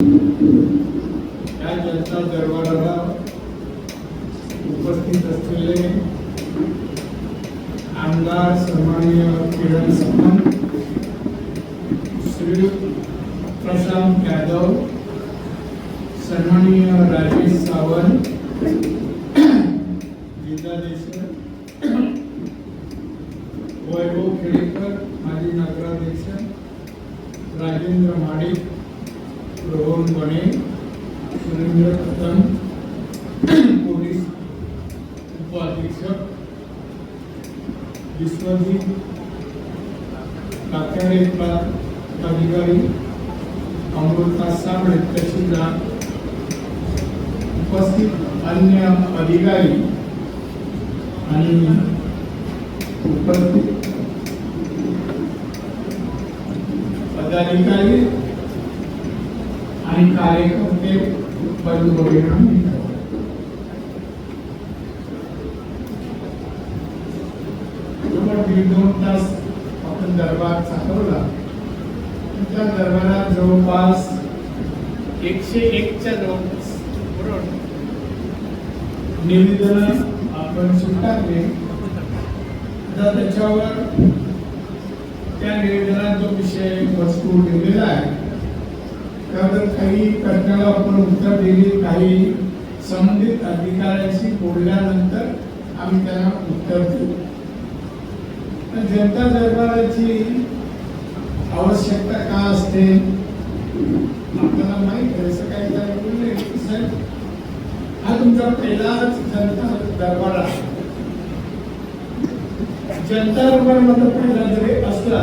या जनता दरबाराला उपस्थित असलेले आमदार सन्माननीय किरण सामंत श्री प्रशांत यादव सन्माननीय राजेश सावंत जिल्हाधीश वैभव खेडेकर माजी नगराध्यक्ष राजेंद्र माडिक रोहन बने सुरेंद्र कदम पोलीस उपाधीक्षक विश्वजित काकाडे अधिकारी अमृता साबळे तहसीलदार. उपस्थित अन्य अधिकारी आणि उपस्थित पदाधिकारी आणि कार्यकर्ते बंधू भगिनी मित्र. दीड दोन तास आपण दरबार चालवला. त्या दरबारात जवळपास एकशे एकच्या जवळपास बरोबर? निवेदन आपण स्वीकारले. त्याच्यावर त्या निवेदनात जो विषय वस्तू दिलेला आहे तर काही प्रश्नाला आपण उत्तर दिली काही संबंधित अधिकाऱ्यांशी बोलल्यानंतर आम्ही त्यांना उत्तर देऊ जनता दरबाराची आवश्यकता का असते? आपल्याला माहीत आहे असं काही जण बोलले साहेब हा तुमचा पहिलाच जनता दरबार आहे. जनता दरबारमध्ये पहिला जरी असला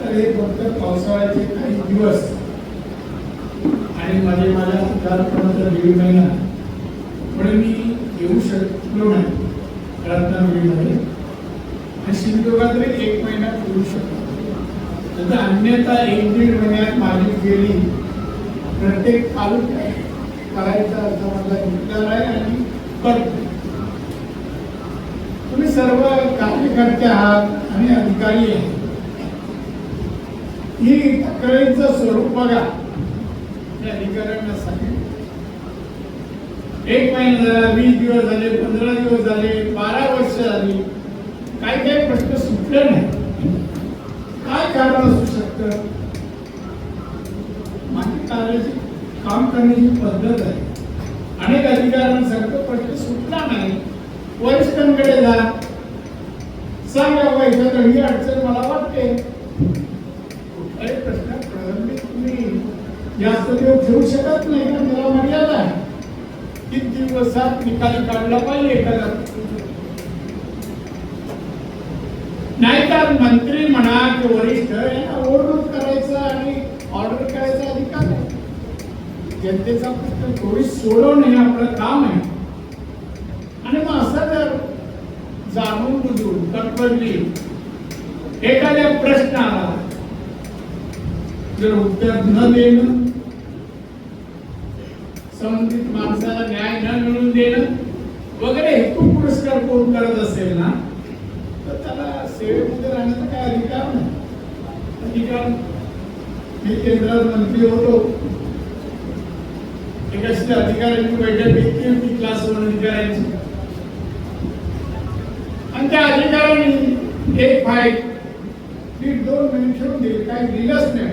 तर हे फक्त पावसाळ्याचे काही दिवस आणि माझे माझ्या उद्धारपणाचा दीड महिना पुढे मी येऊ शकलो नाही. रत्नागिरीमध्ये आणि सिंधुदुर्गात तरी एक महिना येऊ शकतो. तर अन्यथा एक दीड महिन्यात माझी गेली. प्रत्येक तालुक्यात करायचा असा माझा विचार आहे आणि करतो तुम्ही सर्व कार्यकर्ते आहात आणि अधिकारी आहात ही तक्रारीचं स्वरूप बघा. त्या अधिकाऱ्यांना एक महिना झाला वीस दिवस झाले पंधरा दिवस झाले बारा वर्ष झाली. काही काही प्रश्न सुटले नाही. काय कारण असू शकतं? माझी कार्याची काम करण्याची पद्धत आहे. अनेक अधिकाऱ्यांसारखं प्रश्न सुटला नाही. वरिष्ठांकडे जा. सांगा बाबा एखादं ही अडचण मला वाटते कुठलाही प्रश्न प्रलंबित तुम्ही जास्त दिवस ठेवू शकत नाही ना त्याला मर्यादा आहे. किती दिवसात निकाल काढला पाहिजे एखादा? नाहीतर मंत्री म्हणा की वरिष्ठ यांना ओव्हरलोड करायचं आणि ऑर्डर करायचा अधिकार आहे जनतेचा प्रश्न थोडी सोडवणे हे आपलं काम आहे. आणि मग असं जर जाणून बुजून कटकटली एखाद्या प्रश्नाला जर उत्तर न देणं संबंधित माणसाला न्याय न मिळून देणं वगैरे हेतू पुरस्कार कोण करत असेल ना तर त्याला सेवेमध्ये राहण्याचा काय अधिकार नाही. अधिकार मी केंद्रात मंत्री होतो. एका अधिकाऱ्यांची बैठक घेतली होती क्लास वन अधिकाऱ्यांची. आणि त्या अधिकाऱ्यांनी एक फाईल दीड दोन मिनिट ठेवून दिली काही दिलंच नाही.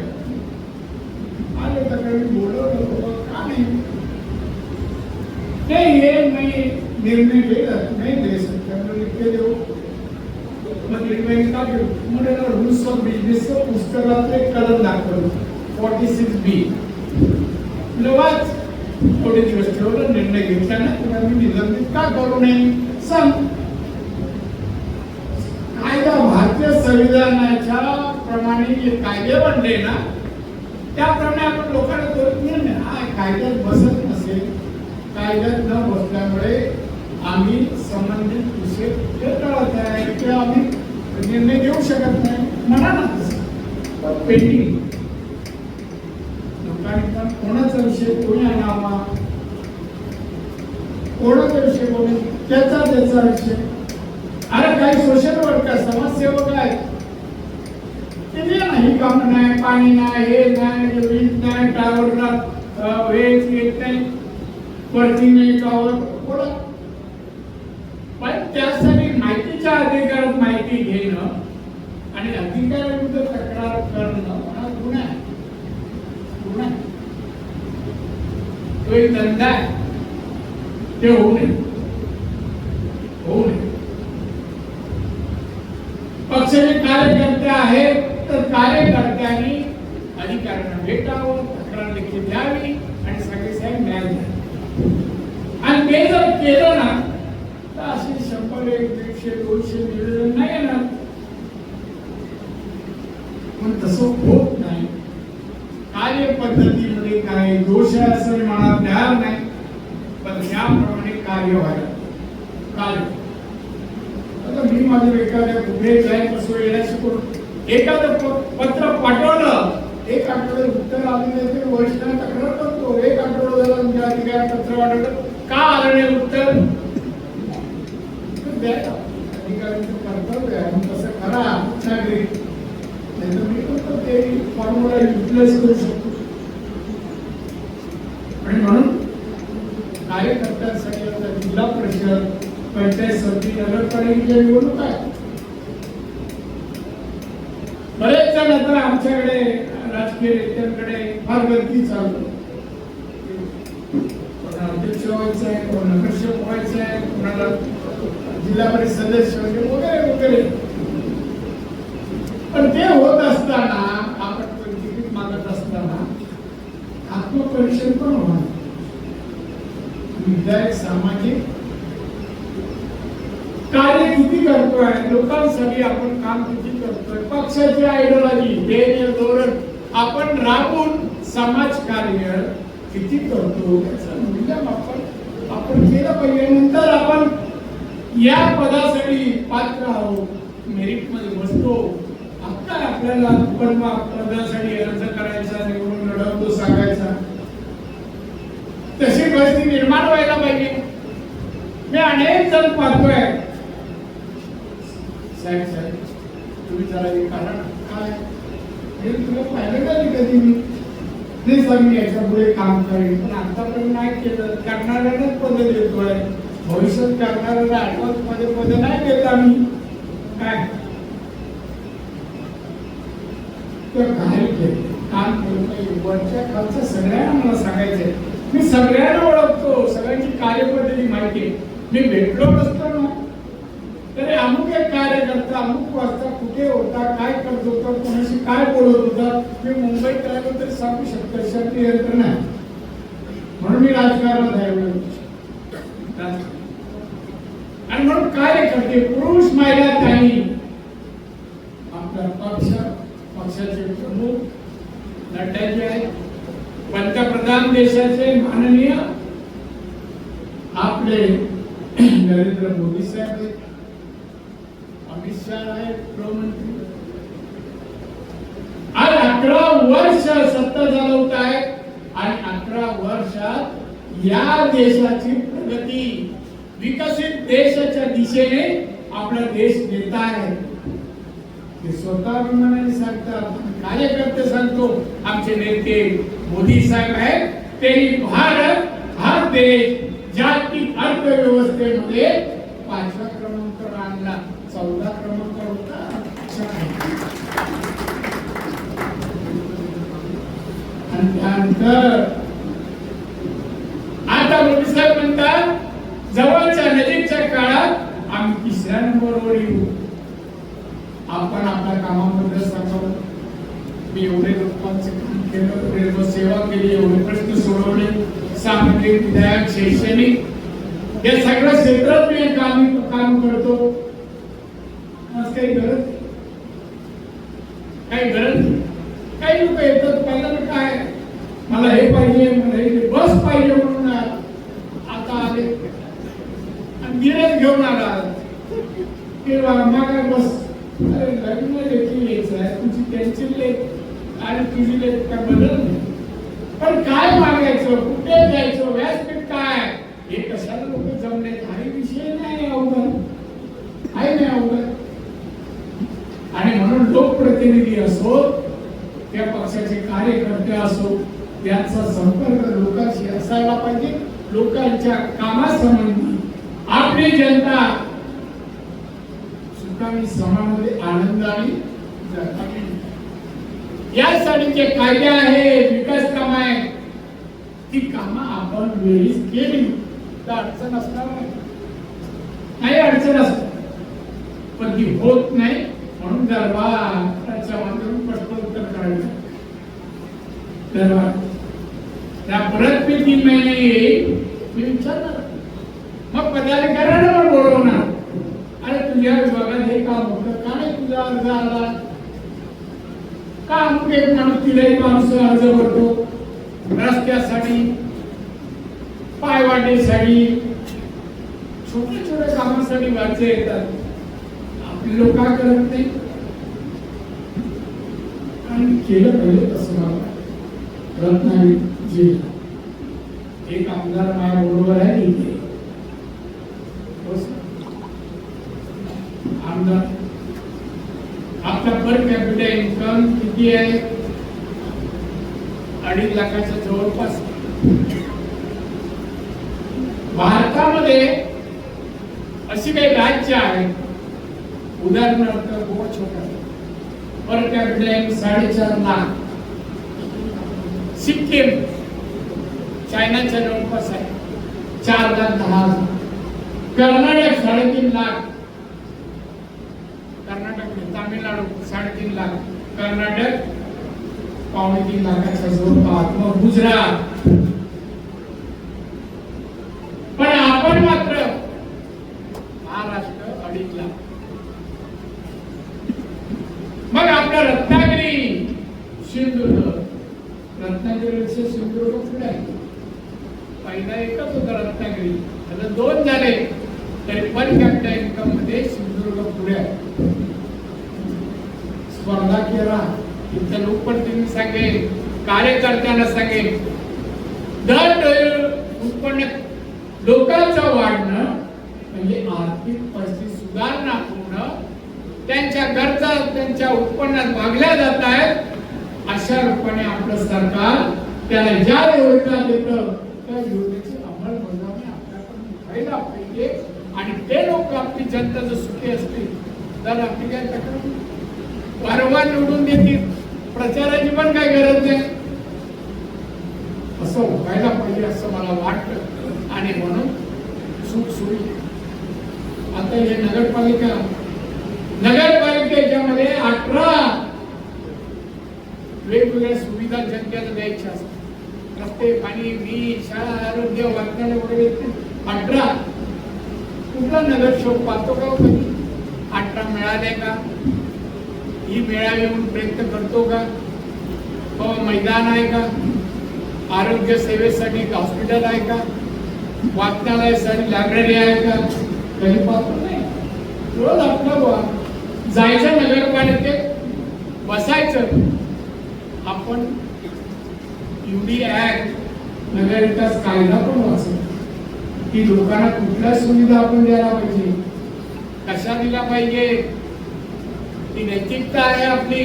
आले तर काही बोलवलं बाबा आणि ते हे मी निर्णय घेतला नाही दे त्यामुळे इतके देऊ मग निर्णय का घेऊ म्हणजे रूल्स ऑफ बिझनेसचं पुस्तकातले कलम दाखवलं फॉर्टी सिक्स बी वाच थोडे दिवस ठेवलं निर्णय घेतला ना तुला मी निलंबित का करू नये सांग कायदा भारतीय संविधानाच्या प्रमाणे जे कायदे बनले ना त्याप्रमाणे आपण लोकांना करून घेऊ कायद्यात बसत नसेल. कायद्यात न बसल्यामुळे आम्ही संबंधित विषय फेटाळत आहे किंवा आम्ही निर्णय घेऊ शकत नाही. म्हणा ना तसं पेंडिंग लोकांनी पण कोणाचा विषय कोणी आणावा? कोणाचा विषय कोणी? त्याचा त्याचा विषय. अरे काही सोशल वर्कर समाजसेवक आहेत. ते जे नाही पाणी नाही हे नाही वीज नाही टावर वेज येत नाही. वरती नाही टावर बोला पण त्यासाठी माहितीच्या अधिकारात माहिती घेणं आणि अधिकाराविरुद्ध तक्रार करणं हा गुन्हा आहे. गुन्हा तो एक धंदा आहे. ते होऊ नये. होऊ नये. पक्षाचे कार्यकर्ते आहेत. तर कार्यकर्त्यांनी अधिकाऱ्यांना भेटावं तक्रार देखील द्यावी आणि सगळे साहेब न्याय द्यावा. आणि ते जर केलं ना तर असे शंभर एक दीडशे दोनशे निवेदन नाही येणार. पण तसं होत नाही. कार्यपद्धतीमध्ये काय दोष आहे असं मी मला तयार नाही पण त्याप्रमाणे कार्य व्हायला कार्य आता मी माझ्या एखाद्या कुठे जाईल कसं येण्याशी करून एखादं प- पत्र पाठवलं एक आठवड्यात उत्तर आलं नाही तर वरिष्ठांना तक्रार करतो. एक आठवडा झाला तुमच्या अधिकारी पत्र पाठवलं. का आलं नाही उत्तर? अधिकाऱ्यांचं कर्तव्य आहे. तसं करा नागरिक मी पण ते फॉर्म्युला युटिलाइज करू शकतो. आणि म्हणून कार्यकर्त्यांसाठी आता जिल्हा परिषद पंचायत समिती नगरपालिकेच्या निवडणूक आहे बरेच तर आमच्याकडे राजकीय नेत्यांकडे फार गर्दी चालू. कोणाला अध्यक्ष व्हायचं आहे कोण नगरसेवक व्हायचं आहे कोणाला जिल्हा परिषद सदस्य वगैरे वगैरे. पण ते होत असताना आपण तिकीट मागत असताना आत्मपरीक्षण पण होणार. विधायक सामाजिक कार्य किती करतोय लोकांसाठी आपण काम किती पक्षाची आयडिओलॉजी ध्येय धोरण आपण राबून समाज कार्य किती करतो त्याचं मूल्यमापन आपण केलं पाहिजे. नंतर आपण या पदासाठी पात्र आहोत मेरिटमध्ये बसतो. आता आपल्याला पण पदासाठी अर्ज करायचा निवडून लढवतो सांगायचा. तशी परिस्थिती निर्माण व्हायला पाहिजे. मी अनेक जण पाहतोय. साहेब साहेब विचारायचे कारण हे काय? हे तुला पाहिलं का नाही कधी मी? ते सर मी याच्यापुढे काम करेन. पण आतापर्यंत नाही केलं. करणाऱ्यालाच पद देतोय. भविष्यात करणाऱ्याला ऍडव्हान्समध्ये पद नाही देत आम्ही. काय? तर काय केलं? काम केलं पाहिजे वरच्या खालच्या सगळ्यांना मला सांगायचंय. मी सगळ्यांना ओळखतो. सगळ्यांची कार्यपद्धती माहिती मी भेटलो नसतो अमुक एक कार्यकर्ता अमुक वाजता कुठे होता काय करत होता कोणाशी काय बोलत होता हे मुंबईत राहिलं तरी सांगू शकतो शक्ती यंत्रणा आहे. म्हणून मी राजकारणात आहे आणि म्हणून कार्यकर्ते पुरुष महिला त्यांनी आपला पक्ष पक्षाचे प्रमुख नड्डाजी आहेत पंतप्रधान देशाचे माननीय आपले नरेंद्र मोदी साहेब आहेत अमित शाह आहेत गृहमंत्री आज अकरा वर्ष सत्ता चालवत आहेत आणि अकरा वर्षात या देशाची प्रगती विकसित देशाच्या दिशेने आपला देश नेत आहे ते स्वतः अभिमानाने सांगतात कार्यकर्ते सांगतो आमचे नेते मोदी साहेब आहेत ते भारत हा देश जागतिक अर्थव्यवस्थेमध्ये पाचवा क्रमांकावर आणला चौदा क्रमांक होता अशा काही. आणि त्यानंतर आता मोदी साहेब म्हणतात जवळच्या नजीकच्या काळात आम्ही तिसऱ्यांबरोबर येऊ. आपण आपल्या कामाबद्दल सांगावं मी एवढे लोकांचे काम केलं रेल्वे सेवा केली एवढे प्रश्न सोडवले. सामाजिक विधायक शैक्षणिक. हे सगळ्या क्षेत्रात मी काम काम करतो. काही गरज? काही गरज? काही लोक येतात पहिल्यांदा काय मला हे पाहिजे मला हे बस पाहिजे म्हणून आता आले आणि गिरज घेऊन आला किंवा मागा बस. अरे लग्न देखील यायचं आहे. तुझी त्यांची लेख आणि तुझी लेख काय बदल पण काय मागायचं? कुठे जायचं? व्यासपीठ काय? हे कशाला लोक जमले? काही विषय नाही अवघड. काही नाही अवघड. आणि म्हणून लोकप्रतिनिधी असो त्या पक्षाचे कार्यकर्ते असो त्यांचा संपर्क लोकांशी असायला पाहिजे. लोकांच्या कामासंबंधी आपली जनता आणि समामध्ये आनंदाने जगावी यासाठी जे कायदे आहे विकास काम आहे. ती कामं आपण वेळीच केली. तर अडचण असणार नाही. काही अडचण असत. पण ती होत नाही म्हणून दरबाराच्या माध्यमातून प्रश्नोत्तर करायचं. दरबार त्या परत मी तीन महिने मी विचारणार मग पदाधिकाऱ्यांना पण बोलवणार. तुझ्या विभागात हे काम होतं का नाही तुझा अर्ज आला का अमुक एक माणूस तिला एक माणूस अर्ज भरतो रस्त्यासाठी पायवाटेसाठी छोट्या छोट्या कामासाठी माणसं येतात आपले लोक का करत नाही आणि केलं पाहिजे तसं मला रत्नागिरी जिल्हा एक आमदार माझ्या बरोबर आहे इथे हो सर. आमदार कॅपिटल इन्कम किती आहे? अडीच लाखाच्या जवळपास. भारतामध्ये अशी काही राज्य आहेत उदाहरणार्थ गोवा छोटा. पर कॅपिटल साडेचार लाख. सिक्कीम चायनाच्या जवळपास आहे. चार लाख दहा हजार. कर्नाटक साडेतीन लाख कर्नाटक नाही, तामिळनाडू साडेतीन लाख. कर्नाटक पावणे तीन लाखाच्या जवळपास मग गुजरात. पण आपण मात्र महाराष्ट्र अडीच लाख मग आपलं रत्नागिरी सिंधुदुर्ग. रत्नागिरीचे सिंधुदुर्ग पुढे आहे? पहिला एकच होता रत्नागिरी. आता दोन झाले. तरी पण कॅपिटल इन्कममध्ये सिंधुदुर्ग पुढे आहे? स्पर्धा केला. इथं लोकप्रतिनिधी सांगेल कार्यकर्त्यांना सांगेल दर उत्पन्न लोकांचं वाढणं म्हणजे आर्थिक परिस्थिती सुधारणा होणं त्यांच्या गरजा त्यांच्या उत्पन्नात मागल्या जात आहेत अशा रूपाने आपलं सरकार त्याला ज्या योजना देतं त्या योजनेची अंमलबजावणी आपल्याकडून व्हायला पाहिजे. आणि ते लोक आपली जनता जर सुखी असतील तर आपली काय तक्रार? वारंवार निवडून देतील. प्रचाराची पण काही गरज नाही. असं व्हायला पाहिजे असं मला वाटतं. आणि म्हणून सुख सुविधा. आता हे नगरपालिका नगरपालिकेच्या मध्ये अठरा वेगवेगळ्या सुविधा जनतेला द्यायच्या असतात. रस्ते पाणी वीज शाळा आरोग्य वाचनालय वगैरे अठरा. कुठला नगरसेवक पाहतो का हो कधी? अठरा मिळाले का? ही मिळावी म्हणून प्रयत्न करतो का? मैदान आहे का? आरोग्य सेवेसाठी एक हॉस्पिटल आहे का? वाचनालयासाठी लायब्ररी आहे का? कधी पाहतो नाही. रोज आपलं बुवा जायचं नगरपालिकेत बसायचं. आपण युडी ऍक्ट नगर विकास कायदा पण वाचतो. की लोकांना कुठल्या सुविधा आपण द्यायला पाहिजे? कशा दिला पाहिजे? ती नैतिकता आहे आपली.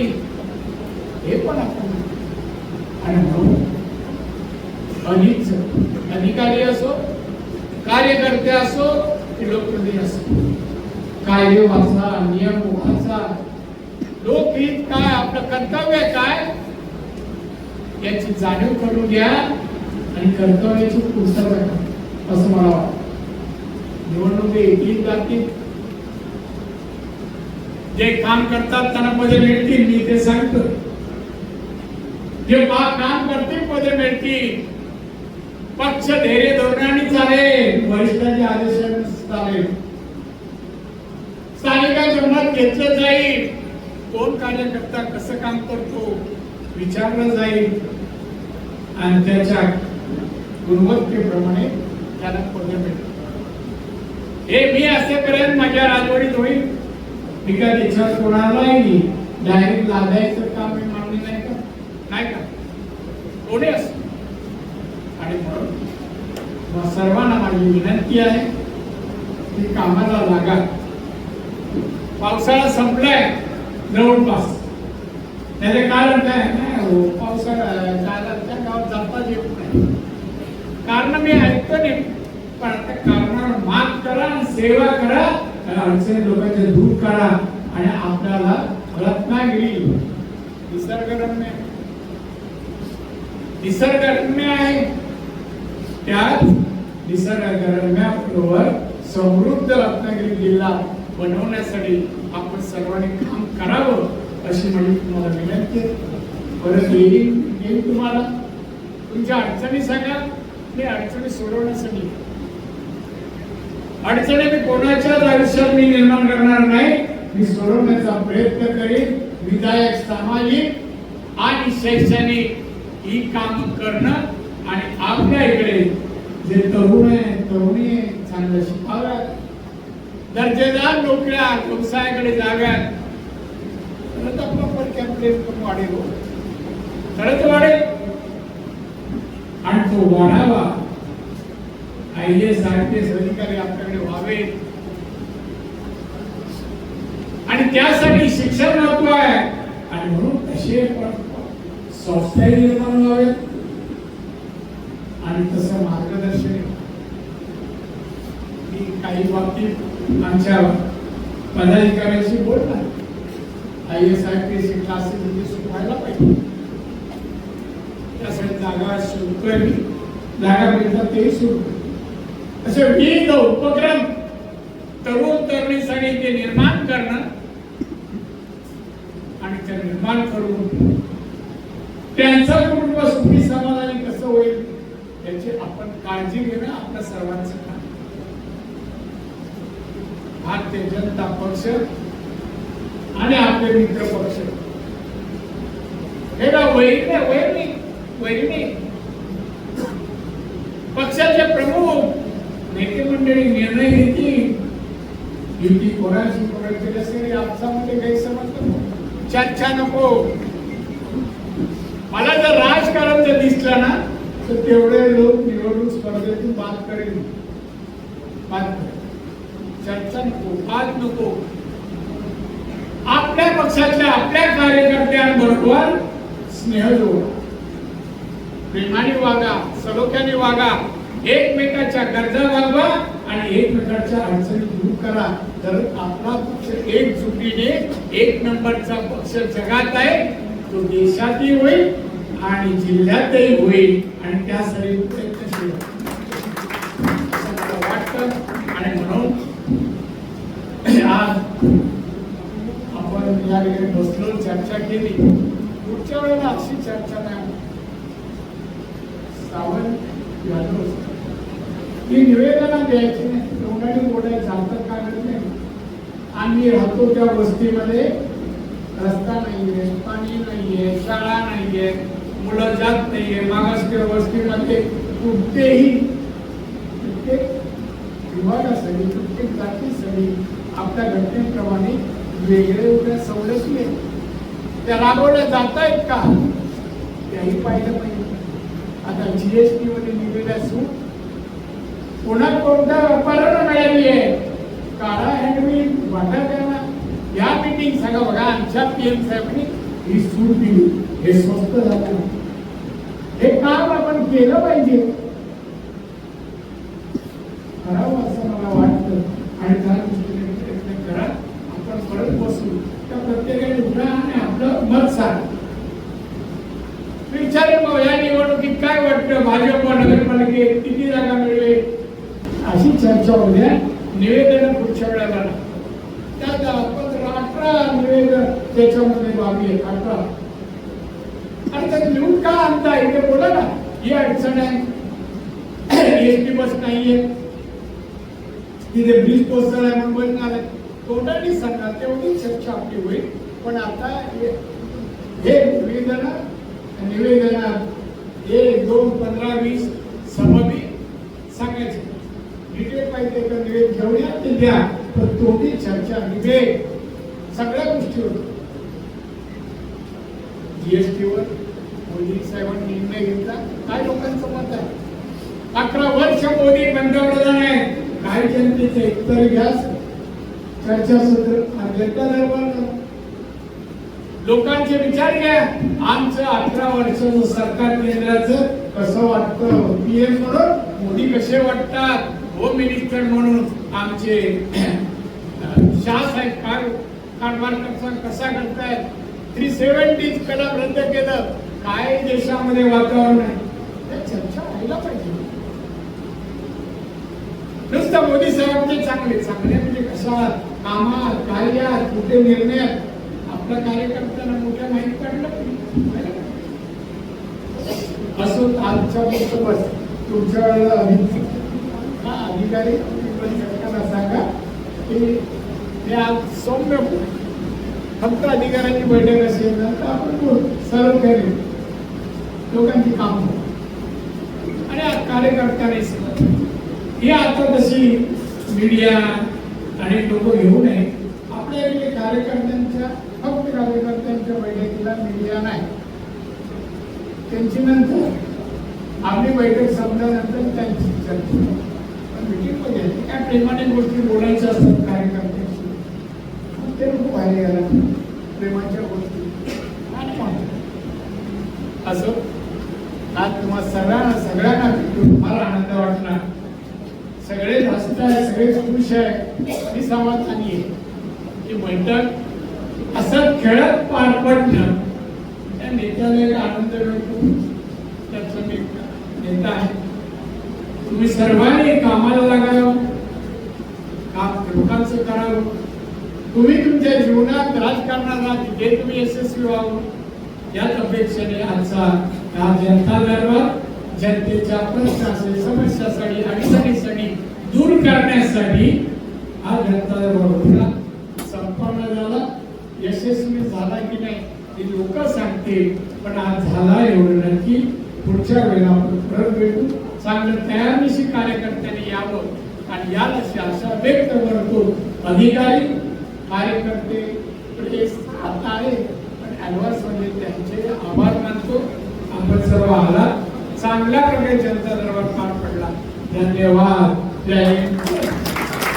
हे पण आपण आणि म्हणून अनिच अधिकारी असो कार्यकर्ते असो की लोकप्रती असो. कायदे वाचा नियम वाचा लोकहित काय आपलं कर्तव्य काय याची जाणीव करून घ्या आणि कर्तव्याची पूर्तता असं मला वाटतं. निवडणूक येतील जातील जे काम करतात त्यांना पदे मिळतील मी ते सांगतो. जे बा काम करते पदे मिळतील. पक्ष धैर्य धोरणाने चालेल. वरिष्ठांच्या आदेशाने चालेल. स्थानिकांचं मत घेतलं जाईल. कोण कार्यकर्ता कसं काम करतो विचारलं जाईल. आणि त्याच्या गुणवत्तेप्रमाणे त्याला पदे मिळतील. हे मी असेपर्यंत माझ्या राजवडीत होईल. मी काय त्याच्यावर कोणालाही डायरेक्ट लादायचं काम मी मानले नाही का? नाही का? कोणी अस. आणि म्हणून सर्वांना माझी विनंती आहे की कामाला लागा. पावसाळा संपलाय जवळपास. त्याचे कारण काय नाही हो, पावसाळा त्या गावात जाताच येत नाही. कारण मी ऐकतो नाही पण आता कारणावर मात करा आणि सेवा करा. आणि अडचणी लोकांचे दूर करा आणि आपल्याला रत्नागिरी निसर्गरम्य. निसर्गरम्य आहे. त्यात निसर्गरम्याबरोबर समृद्ध रत्नागिरी जिल्हा बनवण्यासाठी आपण सर्वांनी काम करावं अशी माझी तुम्हाला विनंती परत येईल येईल तुम्हाला. तुमच्या अडचणी सांगा. ते अडचणी सोडवण्यासाठी अडचणी मी कोणाच्याच आयुष्यात मी निर्माण करणार नाही. मी सोडवण्याचा प्रयत्न करीन. विधायक सामाजिक आणि शैक्षणिक ही काम करणं आणि आपल्या इकडे जे तरुण आहे तरुणी आहे चांगलं शिकाव्यात दर्जेदार नोकऱ्या व्यवसायाकडे जाव्यात. तरच आपला परक्या प्रयत्न पण वाढेल हो. खरंच वाढेल. आणि तो वाढावा. I S I P S अधिकारी आपल्याकडे व्हावे. आणि त्यासाठी शिक्षण महत्त्व आहे. आणि म्हणून तसे संस्थाही निर्माण व्हावेत आणि तसं मार्गदर्शन मी काही बाबतीत आमच्या पदाधिकाऱ्यांशी बोलला I S I P S classes इथे सुरू पाहिजे. त्यासाठी जागा शोधतोय मी जागा मिळतात तेही सुरू असे विविध उपक्रम तरुण तरुणीसाठी ते निर्माण करणं आणि ते निर्माण करून त्यांचं कुटुंब सुखी समाधानी कसं होईल याची आपण काळजी घेणं आपल्या सर्वांचं काम भारतीय जनता पक्ष आणि आपले मित्र पक्ष. हे ना वैर नाही वैर नाही वैर नाही पक्षाचे प्रमुख मंडळी निर्णय घेतील. युती कोणाची कोणाची असेल आपसामध्ये म्हणजे गैरसमज नको. चर्चा नको. मला जर राजकारण जर दिसलं ना तर तेवढे लोक निवडणूक स्पर्धेतून बाद करेल बाद चर्चा नको बाद नको. आपल्या पक्षातल्या आपल्या कार्यकर्त्यांबरोबर स्नेह जोडा. प्रेमाने वागा सलोख्याने वागा. एकमेकाच्या गरजा वागवा आणि एकमेकांच्या अडचणी दूर करा. तर आपला पक्ष एकजुटीने एक नंबरचा पक्ष जगात आहे. तो देशातही होईल आणि जिल्ह्यातही होईल. आणि त्यासाठी प्रयत्नशील. वाटत आणि म्हणून आज आपण या ठिकाणी बसलो चर्चा केली. पुढच्या वेळेला अशी चर्चा नाही. सावंत यादव ती निवेदनं द्यायची नाही. तोंडाने बोलायला जातं कागद नाही आम्ही राहतो त्या वस्तीमध्ये. रस्ता नाहीये पाणी नाहीये शाळा नाहीये मुलं जात नाहीये. मागासलेल्या वस्तीमध्ये कुठतेही प्रत्येक विभागासाठी प्रत्येक जातीसाठी आपल्या घटनेप्रमाणे वेगळे वेगळ्या सवलती आहेत. त्या राबवल्या जात आहेत का? त्याही पाहिलं पाहिजे. आता जीएसटी मध्ये निघलेल्या सूट पुन्हा कोणत्या व्यापाऱ्याला मिळाली आहे. काळा हँडमिल वाटाण्याला या मीटिंग सांगा बघा आमच्या पीएम साहेबांनी ही सूट दिली. हे स्वस्त झालं. हे काम आपण केलं पाहिजे. करावं असं मला वाटतं. आणि त्या दृष्टीने प्रयत्न करा. आपण परत बसू. त्या प्रत्येकाने उठा आणि आपलं मत सांग विचारे मग या निवडणुकीत काय वाटतं? भाजप नगरपालिकेत किती जागा मिळवेल अशी चर्चा होत्या निवेदन पुढच्या वेळेला त्यात पंधरा अठरा निवेदन त्याच्यामध्ये बाबी आहेत अठरा. आणि त्यात लिहून का आणता इथे बोला ना. ही अडचण आहे. एसटी बस नाहीये. तिथे ब्रिज पोहोचणार आहे म्हणून बस आलाय तोंडाने सांगा तेवढी चर्चा आपली होईल. पण आता हे- हे निवेदन निवेदनात एक दोन पंधरा वीस समबी सांगायचे. डिटेल पाहिजे तर निवेद घेऊया ते द्या पण तोही चर्चा निवेद सगळ्या गोष्टी होत जीएसटी मोदी साहेबांनी निर्णय घेतला. काय लोकांचं मत आहे? अकरा वर्ष मोदी पंतप्रधान आहे. काही जनतेचे उत्तर घ्या चर्चासत्र जनता दरबार लोकांचे विचार घ्या. आमचं अठरा वर्षाचं सरकार केंद्राचं कसं वाटतं? पीएम म्हणून मोदी कसे वाटतात? होम मिनिस्टर म्हणून आमचे शाह साहेब कार कारभार कसा कसा करतायत थ्री सेव्हन्टीज कलम रद्द केलं काय देशामध्ये वातावरण आहे? चर्चा व्हायला पाहिजे. नुसतं मोदी साहेब चांगले चांगले म्हणजे कशा कामात कार्यात कुठे निर्णयात आपल्या कार्यकर्त्यांना मोठ्या माहिती काढलं पाहिजे. असो आजच्या बस तुमच्या वेळेला अधिकारी पण सांगा की ते आज सौम्य फक्त अधिकाऱ्यांची बैठक असेल तर आपण सरळ करेल. लोकांची काम आणि आज कार्यकर्त्याने सगळं. आता तशी मीडिया आणि लोक घेऊ नये. आपल्या इथे कार्यकर्त्यांच्या फक्त कार्यकर्त्यांच्या बैठकीला मीडिया नाही. त्यांची नंतर आपली बैठक संपल्यानंतर त्यांची चर्चा. पण काय प्रेमाने गोष्टी बोलायच्या असतात कार्यकर्त्यांशी मग ते लोक बाहेर गेला प्रेमाच्या गोष्टी असं? आज तुम्हाला सगळ्यांना सगळ्यांना भेटून मला आनंद वाटणार. सगळे मस्त आहे सगळे खुश आहे. ही समाधानी आहे ही म्हणतात असं खेळत पार पडणं त्या नेत्याला एक आनंद मिळतो. त्याचं मी एक नेता आहे. तुम्ही सर्वांनी कामाला लागावं काम लोकांचं करावं. तुम्ही तुमच्या जीवनात राजकारणाला तिथे तुम्ही यशस्वी व्हावं याच अपेक्षेने आजचा हा जनता दरबार जनतेच्या प्रश्नासाठी समस्यासाठी अडचणीसाठी दूर करण्यासाठी हा जनता दरबार संपन्न झाला यशस्वी झाला की नाही हे लोक सांगतील पण आज झाला एवढं नक्की. पुढच्या वेळेला आपण परत भेटू. चांगलं तयारीशी कार्यकर्त्यांनी यावं. आणि याला अशी आशा व्यक्त करतो. अधिकारी कार्यकर्ते आता आहे. पण ऍडव्हान्समध्ये त्यांचे आभार मानतो. आपण सर्व आला. चांगल्या प्रकारे जनता दरबार पार पडला. धन्यवाद. जय हिंद.